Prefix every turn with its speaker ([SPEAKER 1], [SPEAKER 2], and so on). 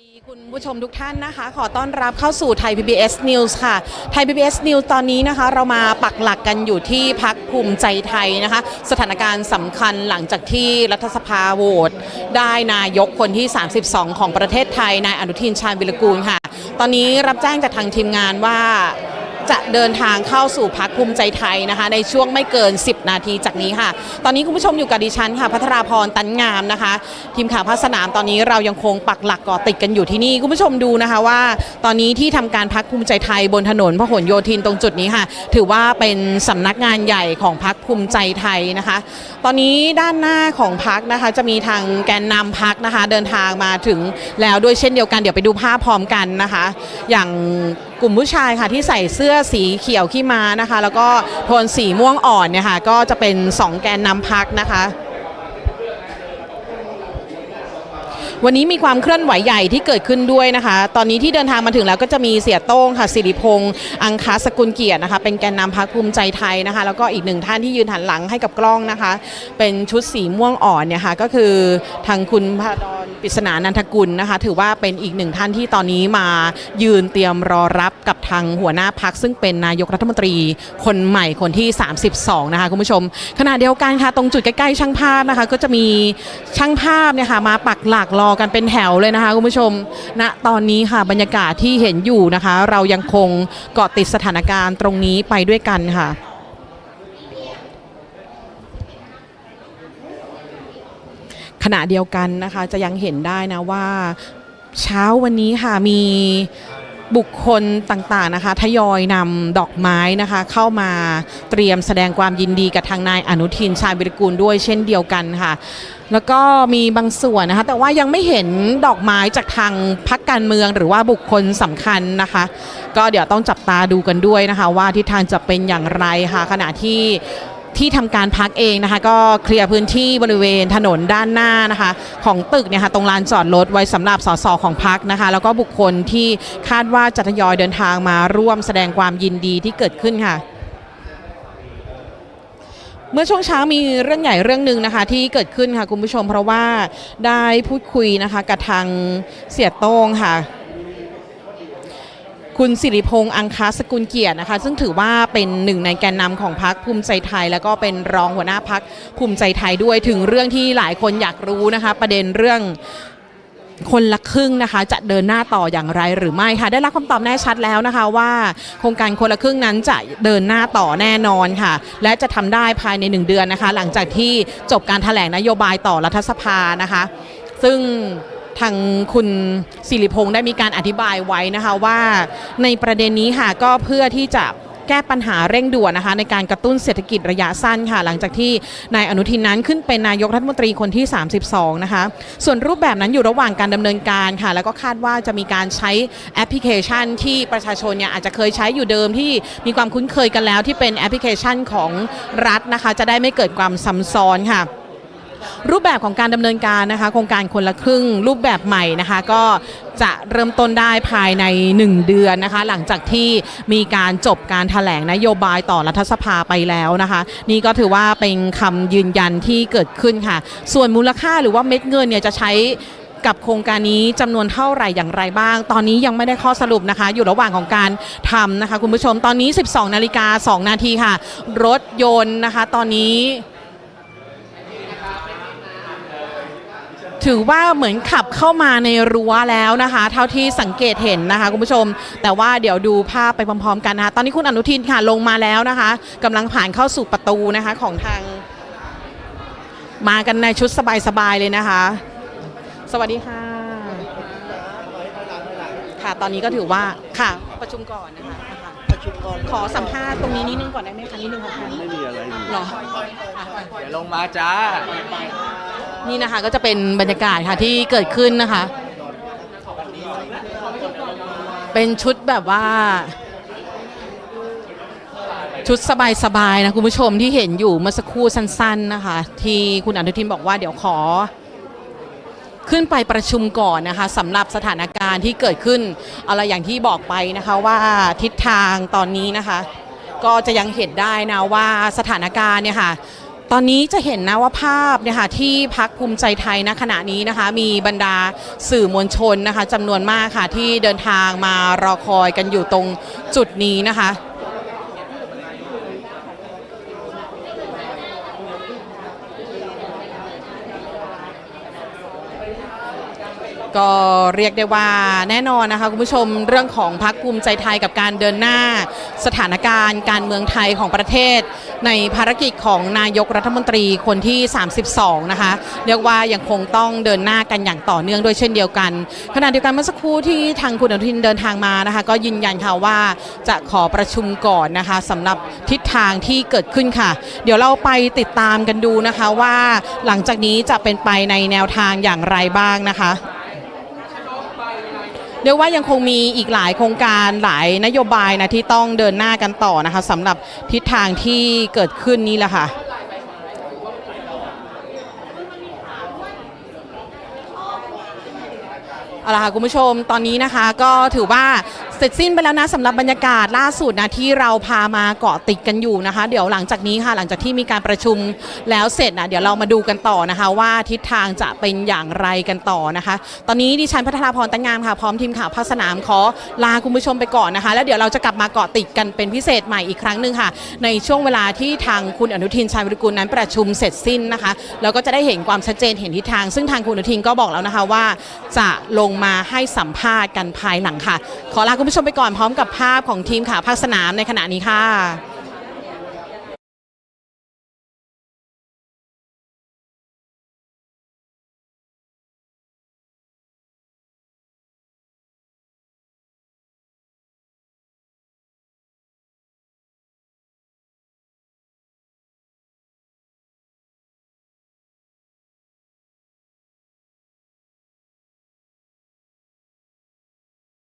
[SPEAKER 1] ดีคุณผู้ชมทุกท่านนะคะ ขอต้อนรับเข้าสู่ไทย PBS News ค่ะ ไทย PBS News ตอนนี้นะคะ เรามาปักหลักกันอยู่ที่พักภูมิใจไทยนะคะ สถานการณ์สำคัญหลังจากที่รัฐสภาโหวตได้นายกคนที่ 32 ของประเทศไทยนายอนุทินชาญวิรกูลค่ะ ตอนนี้รับแจ้งจากทางทีมงานว่า จะเดินทางเข้าสู่พักภูมิใจไทยนะคะ ในช่วงไม่เกิน 10 นาทีจากนี้ค่ะ ตอนนี้คุณผู้ชมอยู่กับดิฉันค่ะพัทราพรตันงามนะคะ ทีมข่าวภาคสนามตอนนี้เรายังคงปักหลักเกาะติดกันอยู่ที่นี่คุณผู้ชมดูนะคะว่า ตอนนี้ที่ทำการพักภูมิใจไทยบนถนนพหลโยธินตรงจุดนี้ค่ะ ถือว่าเป็นสำนักงานใหญ่ของพักภูมิใจไทยนะคะ ตอนนี้ด้านหน้าของพักนะคะจะมีทางแกนนำพักนะคะ เดินทางมาถึงแล้วด้วยเช่นเดียวกันเดี๋ยวไปดูภาพพร้อมกันนะคะ อย่าง กลุ่มผู้ชายค่ะที่ใส่เสื้อสีเขียวขี้ม้านะคะ แล้วก็โทนสีม่วงอ่อนเนี่ยค่ะก็จะเป็น 2 แกนนำพักนะคะวันนี้มีความเคลื่อนไหวใหญ่ที่เกิดขึ้นด้วยนะคะ ตอนนี้ที่เดินทางมาถึงแล้วก็จะมีเสียโต้งค่ะสิริพงษ์อังคาสกุลเกียรตินะคะ เป็นแกนนำพักภูมิใจไทยนะคะ แล้วก็อีกหนึ่งท่านที่ยืนหันหลังให้กับกล้องนะคะ เป็นชุดสีม่วงอ่อนเนี่ยค่ะก็คือทางคุณพาดอน ปริศนานันทกุลนะคะ ถือว่าเป็นอีกหนึ่งท่านที่ตอนนี้มายืนเตรียมรอรับกับทางหัวหน้าพักซึ่งเป็นนายกรัฐมนตรีคนใหม่คนที่ 32 นะคะคุณผู้ชม ขณะเดียวกันค่ะ ตรงจุดใกล้ๆช่างภาพนะคะ ก็จะมีช่างภาพเนี่ยค่ะมาปักหลักรอกันเป็นแถวเลยนะคะคุณผู้ชมณตอนนี้ค่ะบรรยากาศที่เห็นอยู่นะคะ เรายังคงเกาะติดสถานการณ์ตรงนี้ไปด้วยกันค่ะ ขณะเดียวกันนะคะจะยังเห็นได้นะว่าเช้าวันนี้ค่ะมีบุคคลต่างๆนะคะทยอยนำดอกไม้นะคะ เข้ามาเตรียมแสดงความยินดีกับทางนายอนุทินชาญวิรกูลด้วยเช่นเดียวกันค่ะ แล้วก็มีบางส่วนนะคะ แต่ว่ายังไม่เห็นดอกไม้จากทางพักการเมืองหรือว่าบุคคลสำคัญนะคะ ก็เดี๋ยวต้องจับตาดูกันด้วยนะคะ ว่าทิศทางจะเป็นอย่างไรค่ะขณะที่ ที่ทำการพักเองนะคะ ก็เคลียร์พื้นที่บริเวณถนนด้านหน้านะคะ ของตึกเนี่ยค่ะตรงลานจอดรถไว้สำหรับสสของพักนะคะ แล้วก็บุคคลที่คาดว่าจะทยอยเดินทางมาร่วมแสดงความยินดีที่เกิดขึ้นค่ะเมื่อช่วงเช้ามีเรื่องใหญ่เรื่องหนึ่งนะคะ ที่เกิดขึ้นค่ะคุณผู้ชมเพราะว่าได้พูดคุยนะคะกับทางเสียโต้งค่ะ คุณสิริพงษ์อังคาสกุลเกียรตินะคะ ซึ่งถือว่าเป็นหนึ่งในแกนนำของพรรคภูมิใจไทย แล้วก็เป็นรองหัวหน้าพักภูมิใจไทยด้วยถึงเรื่องที่หลายคนอยากรู้นะคะ ประเด็นเรื่องคนละครึ่งนะคะ จะเดินหน้าต่ออย่างไรหรือไม่ค่ะ ได้รับคำตอบแน่ชัดแล้วนะคะว่า โครงการคนละครึ่งนั้นจะเดินหน้าต่อแน่นอนค่ะ และจะทำได้ภายในหนึ่งเดือนนะคะ หลังจากที่จบการแถลงนโยบายต่อรัฐสภานะคะ ซึ่ง ทางคุณสิริพงษ์ได้มีการอธิบายไว้นะคะว่าในประเด็นนี้ค่ะก็เพื่อที่จะแก้ปัญหาเร่งด่วนนะคะในการกระตุ้นเศรษฐกิจระยะสั้นค่ะ หลังจากที่นายอนุทินนั้นขึ้นเป็นนายกรัฐมนตรีคนที่ 32 นะคะ ส่วนรูปแบบนั้นอยู่ระหว่างการดำเนินการค่ะ แล้วก็คาดว่าจะมีการใช้แอปพลิเคชัน ที่ประชาชนเนี่ยอาจจะเคยใช้อยู่เดิมที่มีความคุ้นเคยกันแล้วที่เป็นแอปพลิเคชันของรัฐนะคะ จะได้ไม่เกิดความซ้ำซ้อนค่ะ รูปแบบของการดำเนินการนะคะ โครงการคนละครึ่งรูปแบบใหม่นะคะ ก็จะเริ่มต้นได้ภายใน 1 เดือนนะคะ หลังจากที่มีการจบการถแถลงนโยบายต่อรัฐสภาไปแล้วนะคะ นี่ก็ถือว่าเป็นคำยืนยันที่เกิดขึ้นค่ะ ส่วนมูลค่าหรือว่าเม็ดเงินเนี่ยจะใช้กับโครงการนี้จำนวนเท่าไหร่อย่างไรบ้าง ตอนนี้ยังไม่ได้ข้อสรุปนะคะ อยู่ระหว่างของการทำนะคะ คุณผู้ชมตอนนี้ 12 นาฬิกา 2 นาทีค่ะ รถยนต์นะคะ ตอนนี้ ถือว่าเหมือนขับเข้ามาในรั้วแล้วนะคะ เท่าที่สังเกตเห็นนะคะคุณผู้ชม แต่ว่าเดี๋ยวดูภาพไปพร้อมๆ กันนะคะตอนนี้คุณอนุทินค่ะลงมาแล้วนะคะกำลังผ่านเข้าสู่ประตูนะคะของทาง มากันในชุดสบายๆเลยนะคะ สวัสดีค่ะ ค่ะตอนนี้ก็ถือว่าค่ะประชุมก่อนนะคะค่ะ
[SPEAKER 2] ประชุมก่อน
[SPEAKER 1] ขอสัมภาษณ์ตรงนี้นิดนึงก่อนได้ไหมคะนิดนึงค่ะท่าน
[SPEAKER 2] ไม่มีอะไรอยู่
[SPEAKER 1] หรอ
[SPEAKER 2] เดี๋ยวลงมาจ้า
[SPEAKER 1] นี่นะคะก็จะเป็นบรรยากาศค่ะที่เกิดขึ้นนะคะ เป็นชุดแบบว่า ชุดสบายๆนะคุณผู้ชมที่เห็นอยู่เมื่อสักครู่สั้น ๆนะคะ ที่คุณอนุทินบอกว่าเดี๋ยวขอ ขึ้นไปประชุมก่อนนะคะสำหรับสถานการณ์ที่เกิดขึ้นอะไรอย่างที่บอกไปนะคะว่าทิศทางตอนนี้นะคะ ก็จะยังเห็นได้นะว่าสถานการณ์เนี่ยค่ะ ตอนนี้จะเห็นนะว่าภาพเนี่ยค่ะที่พักภูมิใจไทยณขณะนี้นะคะ มีบรรดาสื่อมวลชนนะคะจำนวนมากค่ะที่เดินทางมารอคอยกันอยู่ตรงจุดนี้นะคะ ก็เรียกได้ว่าแน่นอนนะคะคุณผู้ชมเรื่องของพักภูมิใจไทยกับการเดินหน้า สถานการณ์การเมืองไทยของประเทศ ในภารกิจของนายกรัฐมนตรีคนที่ 32 นะคะ เรียกว่ายังคงต้องเดินหน้ากันอย่างต่อเนื่องด้วยเช่นเดียวกัน ขณะเดียวกันเมื่อสักครู่ที่ทางคุณอนุทินเดินทางมานะคะ ก็ยืนยันค่ะว่าจะขอประชุมก่อนนะคะสำหรับทิศทางที่เกิดขึ้นค่ะ เดี๋ยวเราไปติดตามกันดูนะคะว่าหลังจากนี้จะเป็นไปในแนวทางอย่างไรบ้างนะคะ เรียกว่ายังคงมีอีกหลายโครงการหลายนโยบายนะที่ต้องเดินหน้ากันต่อนะคะสำหรับทิศทางที่เกิดขึ้นนี่แหละค่ะเอาละค่ะคุณผู้ชมตอนนี้นะคะก็ถือว่า เสร็จสิ้นไปแล้วนะสำหรับบรรยากาศล่าสุดนะที่เราพามาเกาะติดกันอยู่นะคะ เดี๋ยวหลังจากนี้ค่ะหลังจากที่มีการประชุมแล้วเสร็จนะเดี๋ยวเรามาดูกันต่อนะคะ ว่าทิศทางจะเป็นอย่างไรกันต่อนะคะ ตอนนี้ดิฉันพัทราพรตั้งงามค่ะพร้อมทีมข่าวภาคสนามขอลาคุณผู้ชมไปก่อนนะคะ แล้วเดี๋ยวเราจะกลับมาเกาะติดกันเป็นพิเศษใหม่อีกครั้งหนึ่งค่ะ ในช่วงเวลาที่ทางคุณอนุทินชาญวิรุกุลนั้นประชุมเสร็จสิ้นนะคะแล้วก็จะได้เห็นความชัดเจนเห็นทิศทาง ซึ่งทางคุณอนุทินก็บอกแล้วนะคะว่า จะลงมาให้สัมภาษณ์กันภายหลังค่ะ ขอลาคุณผู้ชมชมไปก่อนพร้อมกับภาพของทีมขาภาคสนามในขณะนี้ค่ะ